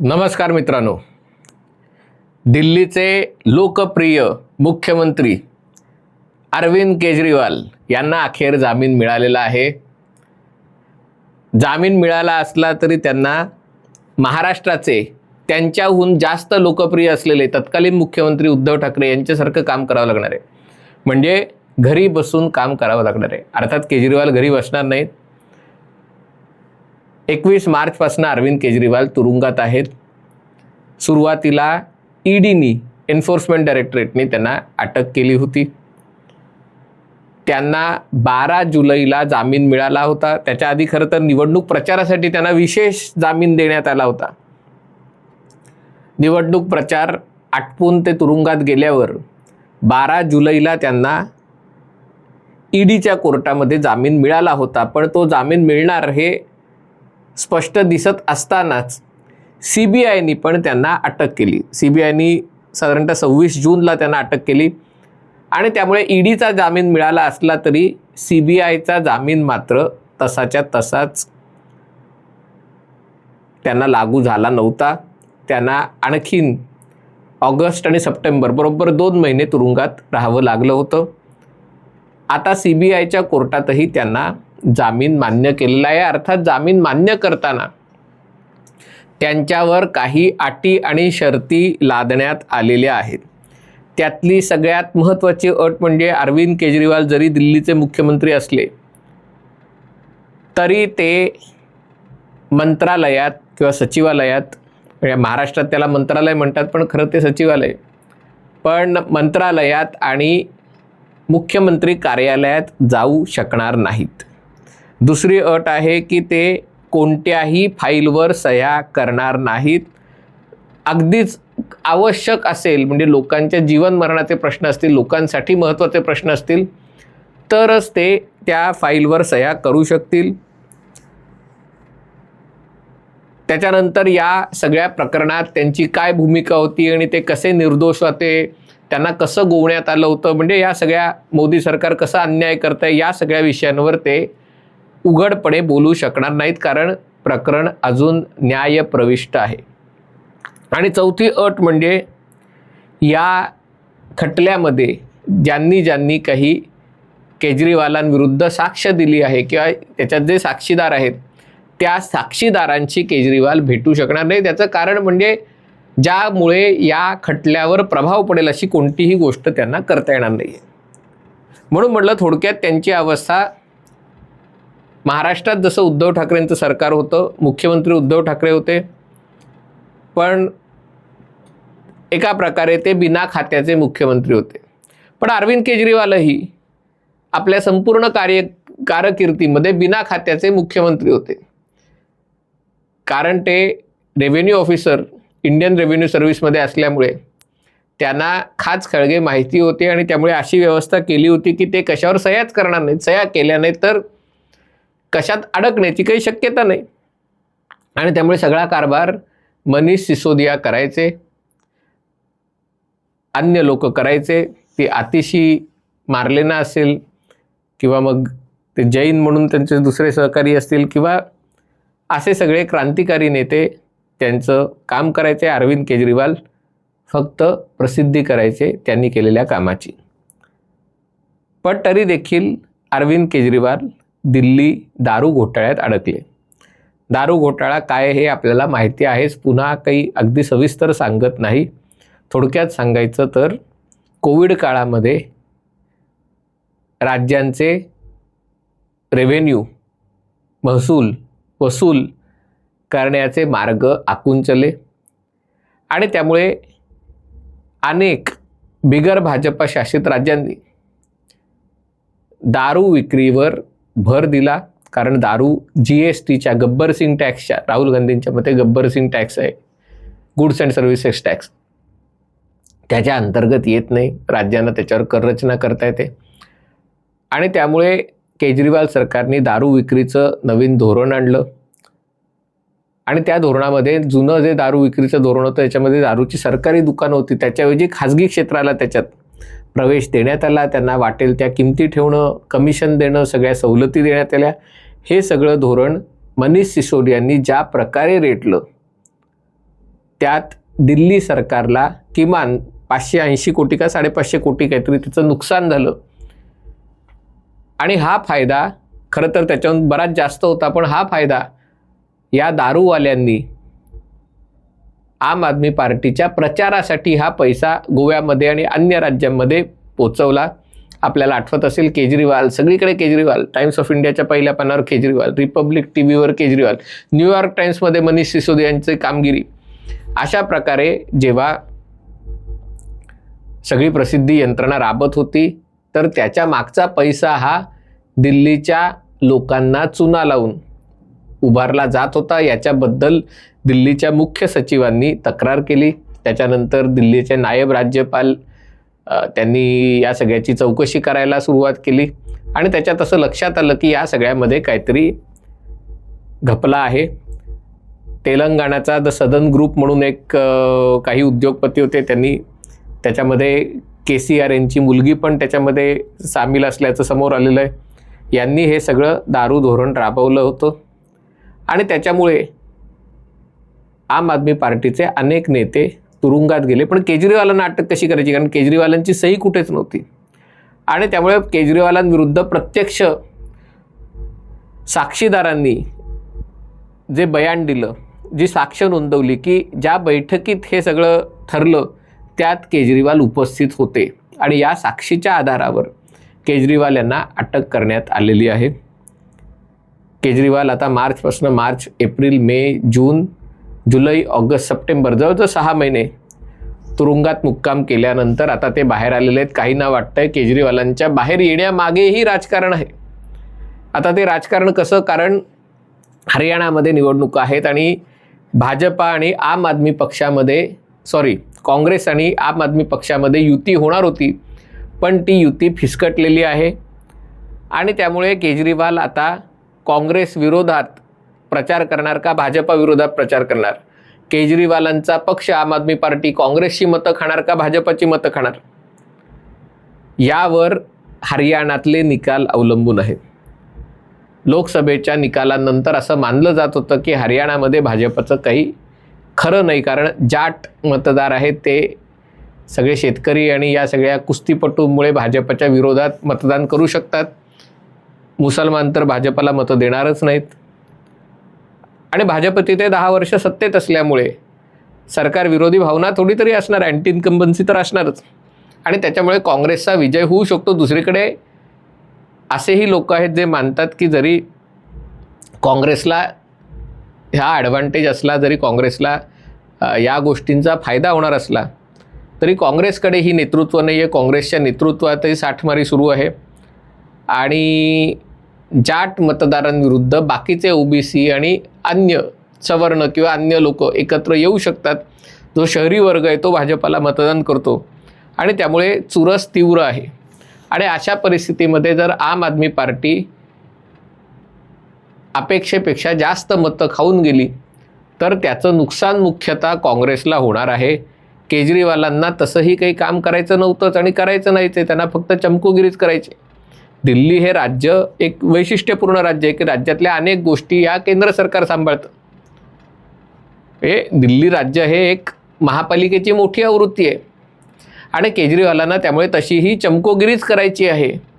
नमस्कार मित्रांनो. दिल्लीचे लोकप्रिय मुख्यमंत्री अरविंद केजरीवाल यांना अखेर जामीन मिळालेला आहे. जामीन मिळाला असला तरी त्यांना महाराष्ट्राचे त्यांच्याहून जास्त लोकप्रिय असलेले तत्कालीन मुख्यमंत्री उद्धव ठाकरे यांच्यासारखं काम करावं लागणार आहे. म्हणजे घरी बसून काम करावं लागणार आहे. अर्थात केजरीवाल घरी बसणार नाहीत. एकवीस मार्चपासून अरविंद केजरीवाल तुरुंगात आहेत. सुरुवातीला ईडीनी एन्फोर्समेंट डायरेक्टरेटने त्यांना अटक केली होती. त्यांना बारा जुलैला जामीन मिळाला होता. त्याच्या आधी खरं तर निवडणूक प्रचारासाठी त्यांना विशेष जामीन देण्यात आला होता. निवडणूक प्रचार आटपून ते तुरुंगात गेल्यावर बारा जुलैला त्यांना ईडीच्या कोर्टामध्ये जामीन मिळाला होता पण तो जामीन मिळणार हे स्पष्ट दिसत असतानाच सी बी आयनी पण त्यांना अटक केली. सी बी आयनी साधारणतः सव्वीस जूनला त्यांना अटक केली आणि त्यामुळे ईडीचा जामीन मिळाला असला तरी सी बी आयचा जामीन मात्र तसाच्या तसाच त्यांना लागू झाला नव्हता. त्यांना आणखीन ऑगस्ट आणि सप्टेंबर बरोबर दोन महिने तुरुंगात राहावं लागलं होतं. आता सी बी आयच्या कोर्टातही त्यांना जामीन मान्य केलेला आहे. अर्थात जामीन मान्य करताना त्यांच्यावर काही अटी आणि शर्ती लादण्यात आलेल्या आहेत. त्यातली सगळ्यात महत्त्वाची अट म्हणजे अरविंद केजरीवाल जरी दिल्लीचे मुख्यमंत्री असले तरी ते मंत्रालयात किंवा सचिवालयात म्हणजे महाराष्ट्रात त्याला मंत्रालय म्हणतात पण खरं ते सचिवालय. पण मंत्रालयात आणि मुख्यमंत्री कार्यालयात जाऊ शकणार नाहीत. दुसरी अट आहे की ते कोणत्याही फाईलवर सह्या करणार नाहीत. अगदीच आवश्यक असेल म्हणजे लोकांच्या जीवन मरणाचे प्रश्न असतील लोकांसाठी महत्त्वाचे प्रश्न असतील तरच ते त्या फाईलवर सह्या करू शकतील. त्याच्यानंतर या सगळ्या प्रकरणात त्यांची काय भूमिका होती आणि ते कसे निर्दोष होते त्यांना कसं गोवण्यात आलं होतं म्हणजे या सगळ्या मोदी सरकार कसं अन्याय करतं आहे या सगळ्या विषयांवर ते उघडपणे बोलू शकणार नाहीत कारण प्रकरण अजून न्यायप्रविष्ट आहे. आणि चौथी अट म्हणजे या खटल्यामध्ये ज्यांनी ज्यांनी काही केजरीवालांविरुद्ध साक्ष दिली आहे किंवा त्याच्यात जे साक्षीदार आहेत त्या साक्षीदारांची केजरीवाल भेटू शकणार नाही. त्याचं कारण म्हणजे ज्यामुळे या खटल्यावर प्रभाव पडेल अशी कोणतीही गोष्ट त्यांना करता येणार नाही म्हणून म्हटलं थोडक्यात त्यांची अवस्था महाराष्ट्रात जसं उद्धव ठाकरेंचं सरकार होतं मुख्यमंत्री उद्धव ठाकरे होते पण एका प्रकारे ते बिना खात्याचे मुख्यमंत्री होते. पण अरविंद केजरीवालही आपल्या संपूर्ण कार्य कारकिर्दीमध्ये बिना खात्याचे मुख्यमंत्री होते. कारण ते रेव्हेन्यू ऑफिसर इंडियन रेव्हेन्यू सर्व्हिसमध्ये असल्यामुळे त्यांना खास खळगे माहिती होते आणि त्यामुळे अशी व्यवस्था केली होती की ते कशावर सह्याच करणार नाहीत सह्या केल्या नाही तर कशात अडकण्याची काही शक्यता नाही. आणि त्यामुळे सगळा कारभार मनीष सिसोदिया करायचे. अन्य लोक करायचे. ते आतिशी मारलेना असेल किंवा मग ते जैन म्हणून त्यांचे दुसरे सहकारी असतील किंवा असे सगळे क्रांतिकारी नेते त्यांचं काम करायचे अरविंद केजरीवाल फक्त प्रसिद्धी करायचे त्यांनी केलेल्या कामाची. पण तरी देखील अरविंद केजरीवाल दिल्ली दारू घोटाळ्यात अडकले. दारू घोटाळा काय हे आपल्याला माहिती आहेच पुन्हा काही अगदी सविस्तर सांगत नाही. थोडक्यात सांगायचं तर कोविड काळामध्ये राज्यांचे रेव्हेन्यू महसूल वसूल करण्याचे मार्ग आकुंचले आणि त्यामुळे अनेक बिगर भाजपा शासित राज्यांनी दारू विक्रीवर भर दिला. कारण दारू जी एस टीच्या गब्बर सिंग टॅक्सच्या राहुल गांधींच्या मते गब्बर सिंग टॅक्स आहे. Goods and services tax. त्याच्या अंतर्गत येत नाही. राज्यांना त्याच्यावर कररचना करता येते. आणि त्यामुळे केजरीवाल सरकारने दारू विक्रीचं नवीन धोरण आणलं. आणि त्या धोरणामध्ये जुनं जे दारू विक्रीचं धोरण होतं त्याच्यामध्ये दारूची सरकारी दुकानं होती त्याच्याऐवजी खाजगी क्षेत्राला त्याच्यात प्रवेश देण्यात आला त्यांना वाटेल त्या किमती ठेवणं कमिशन देणं सगळ्या सवलती देण्यात आल्या. हे सगळं धोरण मनीष सिसोदियांनी ज्या प्रकारे रेटलं त्यात दिल्ली सरकारला किमान पाचशे ऐंशी कोटी का साडेपाचशे कोटी काहीतरी तिचं नुकसान झालं. आणि हा फायदा खरं तर त्याच्याहून बराच जास्त होता पण हा फायदा या दारूवाल्यांनी आम आदमी पार्टीच्या प्रचारासाठी हा पैसा गोव्यामध्ये आणि अन्य राज्यांमध्ये पोचवला. आपल्याला आठवत असेल केजरीवाल सगळीकडे केजरीवाल. टाइम्स ऑफ इंडियाच्या पहिल्या पानावर केजरीवाल रिपब्लिक टी व्हीवर केजरीवाल न्यूयॉर्क टाइम्समध्ये मनीष सिसोदिया यांची कामगिरी. अशा प्रकारे जेव्हा सगळी प्रसिद्धी यंत्रणा राबत होती तर त्याच्या मागचा पैसा हा दिल्लीच्या लोकांना चुना लावून उभारला जात होता. याच्याबद्दल दिल्लीच्या मुख्य सचिवांनी तक्रार केली. त्याच्यानंतर दिल्लीचे नायब राज्यपाल त्यांनी या सगळ्याची चौकशी करायला सुरुवात केली. आणि त्याच्यात असं लक्षात आलं की या सगळ्यामध्ये काहीतरी घपला आहे. तेलंगणाचा द सदन ग्रुप म्हणून एक काही उद्योगपती होते. त्यांनी त्याच्यामध्ये के सी आर यांची मुलगी पण त्याच्यामध्ये सामील असल्याचं समोर आलेलं आहे. यांनी हे सगळं दारू धोरण राबवलं होतं. आणि त्याच्यामुळे आम आदमी पार्टीचे अनेक नेते तुरुंगात गेले. पण केजरीवालांना अटक कशी करायची? कारण केजरीवालांची सही कुठेच नव्हती. आणि त्यामुळे केजरीवालांविरुद्ध प्रत्यक्ष साक्षीदारांनी जे बयान दिलं जी साक्ष नोंदवली की ज्या बैठकीत हे सगळं ठरलं त्यात केजरीवाल उपस्थित होते. आणि या साक्षीच्या आधारावर केजरीवाल यांना अटक करण्यात आलेली आहे. केजरीवाल आता मार्चपासून मार्च एप्रिल मे जून जुलै ऑगस्ट सप्टेंबर जवळजवळ सहा महिने तुरुंगात मुक्काम केल्यानंतर आता ते बाहेर आलेले आहेत. काहींना वाटतंय केजरीवालांच्या बाहेर येण्यामागेही राजकारण आहे. आता ते राजकारण कसं? कारण हरियाणामध्ये निवडणुका आहेत आणि भाजपा आणि आम आदमी पक्षामध्ये सॉरी काँग्रेस आणि आम आदमी पक्षामध्ये युती होणार होती पण ती युती फिसकटलेली आहे. आणि त्यामुळे केजरीवाल आता काँग्रेस विरोधात प्रचार करणार का भाजपा विरोधात प्रचार करणार? केजरीवालांचा पक्ष आम आदमी पार्टी काँग्रेसची मतं खाणार का भाजपाची मतं खाणार? यावर हरियाणातले निकाल अवलंबून आहेत. लोकसभेच्या निकालानंतर असं मानलं जात होतं की हरियाणामध्ये भाजपचं काही खरं नाही कारण जाट मतदार आहेत ते सगळे शेतकरी आणि या सगळ्या कुस्तीपटूंमुळे भाजपच्या विरोधात मतदान करू शकतात. मुसलमान तर भाजपला मतं देणारच नाहीत. आणि भाजप तिथे दहा वर्ष सत्तेत असल्यामुळे सरकार विरोधी भावना थोडी तरी असणार अँटी इन्कम्बन्सी तर असणारच. आणि त्याच्यामुळे काँग्रेसचा विजय होऊ शकतो. दुसरीकडे असेही लोक आहेत जे मानतात की जरी काँग्रेसला ह्या ॲडव्हान्टेज असला जरी काँग्रेसला या गोष्टींचा फायदा होणार असला तरी काँग्रेसकडे ही नेतृत्व नाही आहे काँग्रेसच्या नेतृत्वातही साठमारी सुरू आहे. आणि जाट मतदारांविरुद्ध बाकीचे ओबीसी आणि अन्य सवर्ण किंवा अन्य लोक एकत्र येऊ शकतात. जो शहरी वर्ग आहे तो भाजपाला मतदान करतो. आणि त्यामुळे चुरस तीव्र आहे. आणि अशा परिस्थितीमध्ये जर आम आदमी पार्टी अपेक्षेपेक्षा जास्त मतं खाऊन गेली तर त्याचं नुकसान मुख्यतः काँग्रेसला होणार आहे. केजरीवालांना तसंही काही काम करायचं नव्हतंच आणि करायचं नाहीच आहे त्यांना फक्त चमकोगिरीच करायचे दिल्ली हे राज्य एक वैशिष्ट्यपूर्ण राज्य आहे की राज्यातल्या अनेक गोष्टी या केंद्र सरकार सांभाळतं. हे दिल्ली राज्य हे एक महापालिकेची मोठी आवृत्ती आहे. आणि केजरीवालांना त्यामुळे तशीही चमकोगिरीच करायची आहे.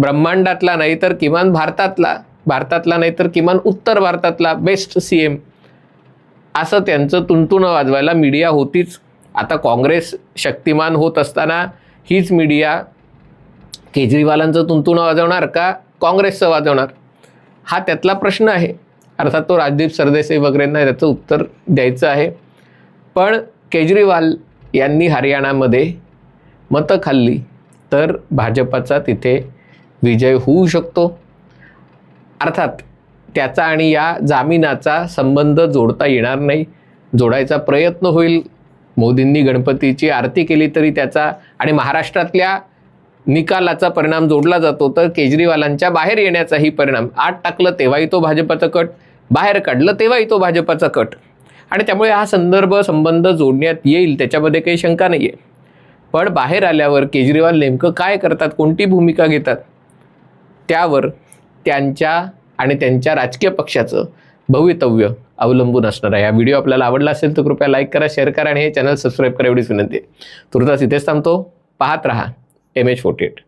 ब्रह्मांडातला नाही तर किमान भारतातला भारतातला नाही तर किमान उत्तर भारतातला बेस्ट सी एम असं त्यांचं तुणतुणं वाजवायला मीडिया होतीच. आता काँग्रेस शक्तिमान होत असताना हीच मीडिया केजरीवालांचं तुणतुणं वाजवणार का काँग्रेसचं वाजवणार? हा त्यातला प्रश्न आहे. अर्थात तो राजदीप सरदेसाई वगैरेंना त्याचं उत्तर द्यायचं आहे. पण केजरीवाल यांनी हरियाणामध्ये मतं खाल्ली तर भाजपाचा तिथे विजय होऊ शकतो. अर्थात त्याचा आणि या जामिनाचा संबंध जोडता येणार नाही. जोडायचा प्रयत्न होईल. मोदींनी गणपतीची आरती केली तरी त्याचा आणि महाराष्ट्रातल्या निकालाचा परिणाम जोडला जातो तर केजरीवालांच्या बाहेर येण्याचाही परिणाम. आत टाकलं तेव्हाही तो भाजपाचा कट बाहेर काढलं तेव्हाही तो भाजपाचा कट. आणि त्यामुळे हा संदर्भ संबंध जोडण्यात येईल त्याच्यामध्ये काही शंका नाही आहे पण बाहेर आल्यावर केजरीवाल नेमकं काय करतात कोणती भूमिका घेतात? त्यावर त्यांच्या आणि त्यांच्या राजकीय पक्षाचं भवितव्य अवलंबून असणार आहे. हा व्हिडिओ आपल्याला आवडला असेल तर कृपया लाईक करा शेअर करा आणि हे चॅनल सबस्क्राईब करा एवढीच विनंती आहे. तुर्तास इथेच थांबतो. पाहत रहा. M H forty eight